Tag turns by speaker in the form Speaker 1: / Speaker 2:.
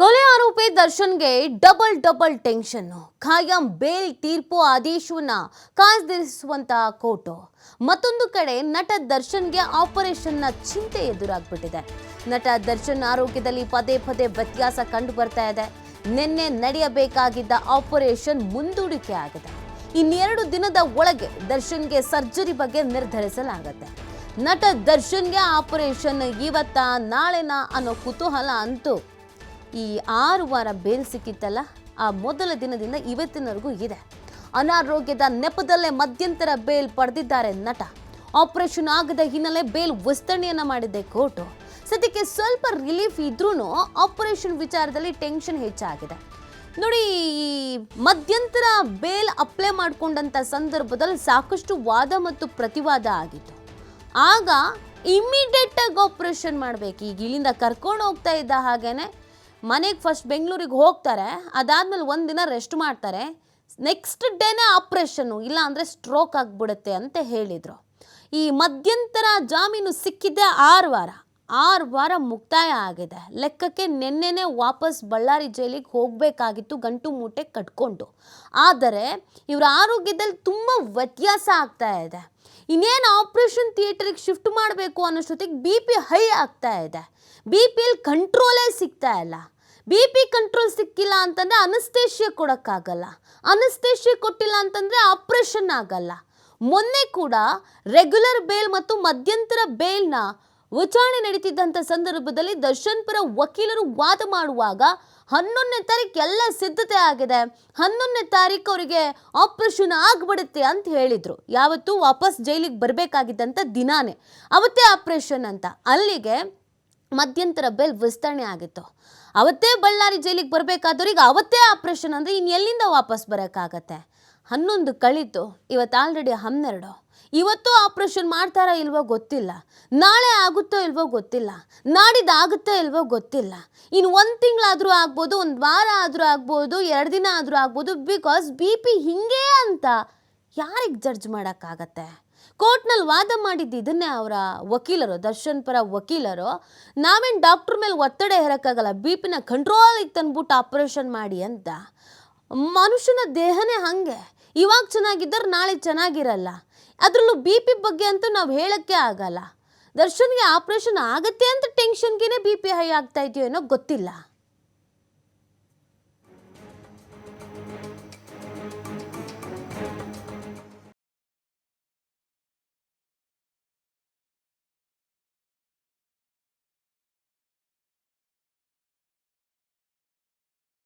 Speaker 1: ಕೊಲೆ ಆರೋಪಿ ದರ್ಶನ್ಗೆ ಡಬಲ್ ಡಬಲ್ ಟೆನ್ಷನ್, ಖಾಯಂ ಬೇಲ್ ತೀರ್ಪು ಆದೇಶವನ್ನ ಕಾಯ್ದಿರಿಸುವಂತಹ ಕೋರ್ಟು. ಮತ್ತೊಂದು ಕಡೆ ನಟ ದರ್ಶನ್ಗೆ ಆಪರೇಷನ್ನ ಚಿಂತೆ ಎದುರಾಗ್ಬಿಟ್ಟಿದೆ. ನಟ ದರ್ಶನ್ ಆರೋಗ್ಯದಲ್ಲಿ ಪದೇ ಪದೇ ವ್ಯತ್ಯಾಸ ಕಂಡು ಬರ್ತಾ ಇದೆ. ನಿನ್ನೆ ನಡೆಯಬೇಕಾಗಿದ್ದ ಆಪರೇಷನ್ ಮುಂದೂಡಿಕೆ ಆಗಿದೆ. ಇನ್ನೆರಡು ದಿನದ ಒಳಗೆ ದರ್ಶನ್ಗೆ ಸರ್ಜರಿ ಬಗ್ಗೆ ನಿರ್ಧರಿಸಲಾಗುತ್ತೆ. ನಟ ದರ್ಶನ್ಗೆ ಆಪರೇಷನ್ ಇವತ್ತ, ನಾಳೆನಾ ಅನ್ನೋ ಕುತೂಹಲ ಅಂತೂ ಈ ಆರು ವಾರ ಬೇಲ್ ಸಿಕ್ಕಿತ್ತಲ್ಲ, ಆ ಮೊದಲ ದಿನದಿಂದ ಇವತ್ತಿನವರೆಗೂ ಇದೆ. ಅನಾರೋಗ್ಯದ ನೆಪದಲ್ಲೇ ಮಧ್ಯಂತರ ಬೇಲ್ ಪಡೆದಿದ್ದಾರೆ ನಟ. ಆಪರೇಷನ್ ಆಗದ ಹಿನ್ನೆಲೆ ಬೇಲ್ ವಿಸ್ತರಣೆಯನ್ನ ಮಾಡಿದೆ ಕೋರ್ಟು. ಸದ್ಯಕ್ಕೆ ಸ್ವಲ್ಪ ರಿಲೀಫ್ ಇದ್ರೂ ಆಪರೇಷನ್ ವಿಚಾರದಲ್ಲಿ ಟೆನ್ಷನ್ ಹೆಚ್ಚಾಗಿದೆ. ನೋಡಿ, ಈ ಮಧ್ಯಂತರ ಬೇಲ್ ಅಪ್ಲೈ ಮಾಡ್ಕೊಂಡಂತ ಸಂದರ್ಭದಲ್ಲಿ ಸಾಕಷ್ಟು ವಾದ ಮತ್ತು ಪ್ರತಿವಾದ ಆಗಿತ್ತು. ಆಗ ಇಮಿಡಿಯೇಟ್ ಆಗಿ ಆಪರೇಷನ್ ಮಾಡಬೇಕು. ಈಗ ಇಲ್ಲಿಂದ ಕರ್ಕೊಂಡು ಹೋಗ್ತಾ ಇದ್ದ ಹಾಗೇನೆ ಮನೆಗೆ ಫಸ್ಟ್ ಬೆಂಗಳೂರಿಗೆ ಹೋಗ್ತಾರೆ, ಅದಾದ್ಮೇಲೆ ದಿನ ರೆಸ್ಟ್ ಮಾಡ್ತಾರೆ. ನೆಕ್ಸ್ಟ್ ಡೇನೇ ಆಪ್ರೇಷನ್ನು ಇಲ್ಲ ಅಂದರೆ ಸ್ಟ್ರೋಕ್ ಆಗಿಬಿಡುತ್ತೆ ಅಂತ ಹೇಳಿದರು. ಈ ಮಧ್ಯಂತರ ಜಾಮೀನು ಸಿಕ್ಕಿದ್ದೆ ಆರು ವಾರ. ಆರು ವಾರ ಮುಕ್ತಾಯ ಆಗಿದೆ. ಲೆಕ್ಕಕ್ಕೆ ನಿನ್ನೆನೆ ವಾಪಸ್ ಬಳ್ಳಾರಿ ಜೈಲಿಗೆ ಹೋಗಬೇಕಾಗಿತ್ತು, ಗಂಟು ಮೂಟೆ ಕಟ್ಕೊಂಡು. ಆದರೆ, ಇವರ ಆರೋಗ್ಯದಲ್ಲಿ ತುಂಬ ವ್ಯತ್ಯಾಸ ಆಗ್ತಾ ಇದೆ. ಇನ್ನೇನು ಆಪ್ರೇಷನ್ ಥಿಯೇಟ್ರಿಗೆ ಶಿಫ್ಟ್ ಮಾಡಬೇಕು ಅನ್ನೋಷ್ಟೊತ್ತಿಗೆ ಬಿ ಪಿ ಹೈ ಆಗ್ತಾ ಇದೆ. ಬಿ ಪಿಯಲ್ಲಿ ಕಂಟ್ರೋಲೇ ಸಿಗ್ತಾ ಇಲ್ಲ. ಬಿ ಪಿ ಕಂಟ್ರೋಲ್ ಸಿಕ್ಕಿಲ್ಲ ಅಂತಂದರೆ ಅನಸ್ತೇಷ್ಯ ಕೊಡೋಕ್ಕಾಗಲ್ಲ. ಅನಸ್ತೇಷ್ಯ ಕೊಟ್ಟಿಲ್ಲ ಅಂತಂದರೆ ಆಪ್ರೇಷನ್ ಆಗಲ್ಲ. ಮೊನ್ನೆ ಕೂಡ ರೆಗ್ಯುಲರ್ ಬೇಲ್ ಮತ್ತು ಮಧ್ಯಂತರ ಬೇಲ್ನ ವಿಚಾರಣೆ ನಡೀತಿದ್ದಂಥ ಸಂದರ್ಭದಲ್ಲಿ ದರ್ಶನ್ ಪರ ವಕೀಲರು ವಾದ ಮಾಡುವಾಗ ಹನ್ನೊಂದನೇ ತಾರೀಕು ಎಲ್ಲ ಸಿದ್ಧತೆ ಆಗಿದೆ. ಹನ್ನೊಂದನೇ ತಾರೀಕು ಅವರಿಗೆ ಆಪರೇಷನ್ ಆಗ್ಬಿಡುತ್ತೆ ಅಂತ ಹೇಳಿದರು. ಯಾವತ್ತು ವಾಪಸ್ ಜೈಲಿಗೆ ಬರಬೇಕಾಗಿದ್ದಂಥ ದಿನಾನೇ. ಅವತ್ತೇ ಆಪ್ರೇಷನ್ ಅಂತ. ಅಲ್ಲಿಗೆ ಮಧ್ಯಂತರ ಬೆಲ್ ವಿಸ್ತರಣೆ ಆಗಿತ್ತು. ಅವತ್ತೇ ಬಳ್ಳಾರಿ ಜೈಲಿಗೆ ಬರಬೇಕಾದವ್ರಿಗೆ ಅವತ್ತೇ ಆಪ್ರೇಷನ್ ಅಂದರೆ ಇನ್ನು ಎಲ್ಲಿಂದ ವಾಪಸ್ ಬರೋಕ್ಕಾಗತ್ತೆ? ಹನ್ನೊಂದು ಕಳೀತು, ಇವತ್ತು ಆಲ್ರೆಡಿ ಹನ್ನೆರಡು. ಇವತ್ತು ಆಪ್ರೇಷನ್ ಮಾಡ್ತಾರಾ ಇಲ್ವೋ ಗೊತ್ತಿಲ್ಲ. ನಾಳೆ ಆಗುತ್ತೋ ಇಲ್ವೋ ಗೊತ್ತಿಲ್ಲ. ನಾಡಿದ್ದು ಆಗುತ್ತೋ ಇಲ್ವೋ ಗೊತ್ತಿಲ್ಲ. ಇನ್ನು ಒಂದು ತಿಂಗಳಾದರೂ ಆಗ್ಬೋದು, ಒಂದು ವಾರ ಆದರೂ ಆಗ್ಬೋದು, ಎರಡು ದಿನ ಆದರೂ ಆಗ್ಬೋದು ಬಿಕಾಸ್ ಬಿ ಪಿ ಹಿಂಗೆ ಅಂತ ಯಾರಿಗೆ ಜಡ್ಜ್ ಮಾಡೋಕ್ಕಾಗತ್ತೆ? ಕೋರ್ಟ್ನಲ್ಲಿ ವಾದ ಮಾಡಿದ್ದು ಇದನ್ನೇ ಅವರ ವಕೀಲರು, ದರ್ಶನ್ ಪರ ವಕೀಲರು. ನಾವೇನು ಡಾಕ್ಟ್ರ್ ಮೇಲೆ ಒತ್ತಡ ಹೇರೋಕ್ಕಾಗಲ್ಲ ಬಿ ಪಿನ ಕಂಟ್ರೋಲಿಗೆ ತಂದ್ಬಿಟ್ಟು ಆಪರೇಷನ್ ಮಾಡಿ ಅಂತ. ಮನುಷ್ಯನ ದೇಹನೇ ಹಾಗೆ. ಇವಾಗ ಚೆನ್ನಾಗಿದ್ದರೆ ನಾಳೆ ಚೆನ್ನಾಗಿರಲ್ಲ. ಅದರಲ್ಲೂ ಬಿ ಪಿ ಬಗ್ಗೆ ಅಂತೂ ನಾವು ಹೇಳೋಕ್ಕೆ ಆಗಲ್ಲ. ದರ್ಶನ್ಗೆ ಆಪ್ರೇಷನ್ ಆಗತ್ತೆ ಅಂತ ಟೆನ್ಷನ್ಗೇ ಬಿ ಪಿ ಹೈ ಆಗ್ತಾ ಇದೆಯೋ ಏನೋ ಗೊತ್ತಿಲ್ಲ.